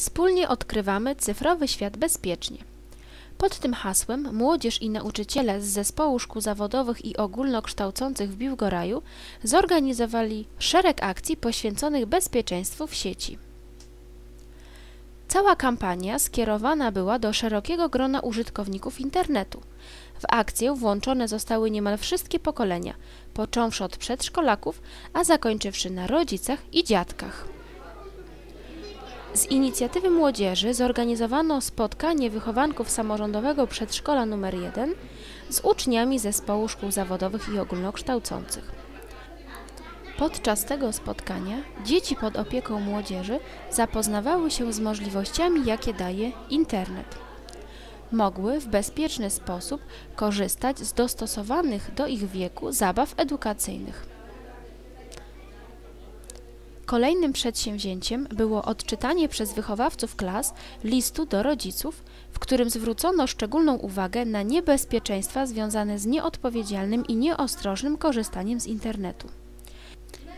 Wspólnie odkrywamy cyfrowy świat bezpiecznie. Pod tym hasłem młodzież i nauczyciele z Zespołu Szkół Zawodowych i Ogólnokształcących w Biłgoraju zorganizowali szereg akcji poświęconych bezpieczeństwu w sieci. Cała kampania skierowana była do szerokiego grona użytkowników internetu. W akcję włączone zostały niemal wszystkie pokolenia, począwszy od przedszkolaków, a zakończywszy na rodzicach i dziadkach. Z inicjatywy młodzieży zorganizowano spotkanie wychowanków samorządowego przedszkola nr 1 z uczniami Zespołu Szkół Zawodowych i Ogólnokształcących. Podczas tego spotkania dzieci pod opieką młodzieży zapoznawały się z możliwościami, jakie daje internet. Mogły w bezpieczny sposób korzystać z dostosowanych do ich wieku zabaw edukacyjnych. Kolejnym przedsięwzięciem było odczytanie przez wychowawców klas listu do rodziców, w którym zwrócono szczególną uwagę na niebezpieczeństwa związane z nieodpowiedzialnym i nieostrożnym korzystaniem z internetu.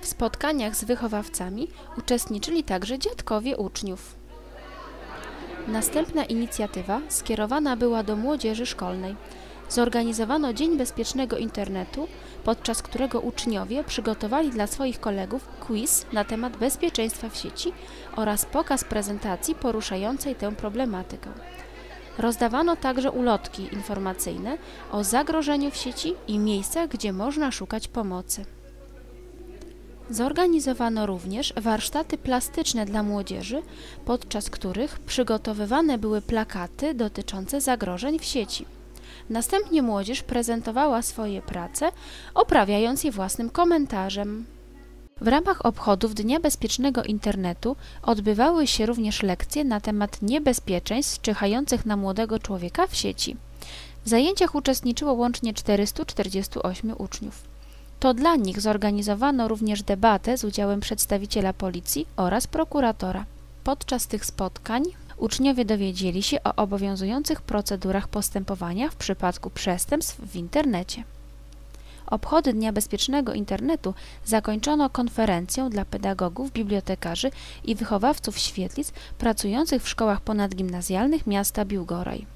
W spotkaniach z wychowawcami uczestniczyli także dziadkowie uczniów. Następna inicjatywa skierowana była do młodzieży szkolnej. Zorganizowano Dzień Bezpiecznego Internetu, podczas którego uczniowie przygotowali dla swoich kolegów quiz na temat bezpieczeństwa w sieci oraz pokaz prezentacji poruszającej tę problematykę. Rozdawano także ulotki informacyjne o zagrożeniu w sieci i miejscach, gdzie można szukać pomocy. Zorganizowano również warsztaty plastyczne dla młodzieży, podczas których przygotowywane były plakaty dotyczące zagrożeń w sieci. Następnie młodzież prezentowała swoje prace, oprawiając je własnym komentarzem. W ramach obchodów Dnia Bezpiecznego Internetu odbywały się również lekcje na temat niebezpieczeństw czyhających na młodego człowieka w sieci. W zajęciach uczestniczyło łącznie 448 uczniów. To dla nich zorganizowano również debatę z udziałem przedstawiciela policji oraz prokuratora. Podczas tych spotkań uczniowie dowiedzieli się o obowiązujących procedurach postępowania w przypadku przestępstw w internecie. Obchody Dnia Bezpiecznego Internetu zakończono konferencją dla pedagogów, bibliotekarzy i wychowawców świetlic pracujących w szkołach ponadgimnazjalnych miasta Biłgoraj.